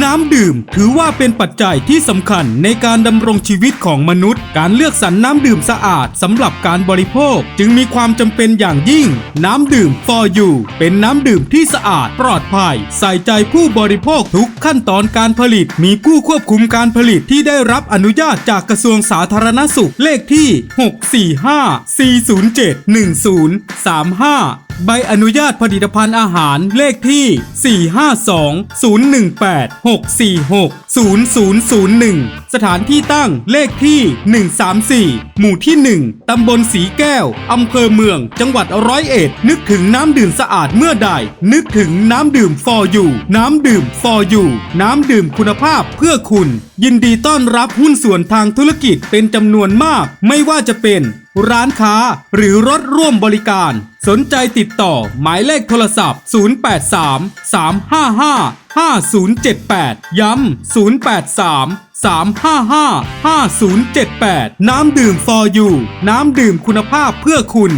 น้ำดื่มถือว่าเป็นปัจจัยที่สำคัญในการดำรงชีวิตของมนุษย์ การเลือกสรรน้ำดื่มสะอาดสำหรับการบริโภค จึงมีความจำเป็นอย่างยิ่ง น้ำดื่ม for you เป็นน้ำดื่มที่สะอาดปลอดภัย ใส่ใจผู้บริโภคทุกขั้นตอนการผลิต มีผู้ควบคุมการผลิตที่ได้รับอนุญาตจากกระทรวงสาธารณสุขเลขที่ 645 407 1035 ใบอนุญาตผลิตภัณฑ์อาหารเลขที่ 452 018 646 0001 สถานที่ตั้งเลขที่ 134 หมู่ที่ 1 ตำบลสีแก้ว อำเภอเมือง จังหวัดร้อยเอ็ด นึกถึงน้ำดื่มสะอาดเมื่อใด นึกถึงน้ำดื่ม for you น้ำดื่ม for you น้ำดื่มคุณภาพเพื่อคุณ ยินดีต้อนรับหุ้นส่วนทางธุรกิจเป็นจำนวนมาก ไม่ว่าจะเป็นร้านค้าหรือรถร่วมบริการ สนใจติดต่อหมายเลขโทรศัพท์ 083 355 5078 ย้ำ 083 355 5078 น้ำดื่ม for you น้ำดื่มคุณภาพเพื่อคุณ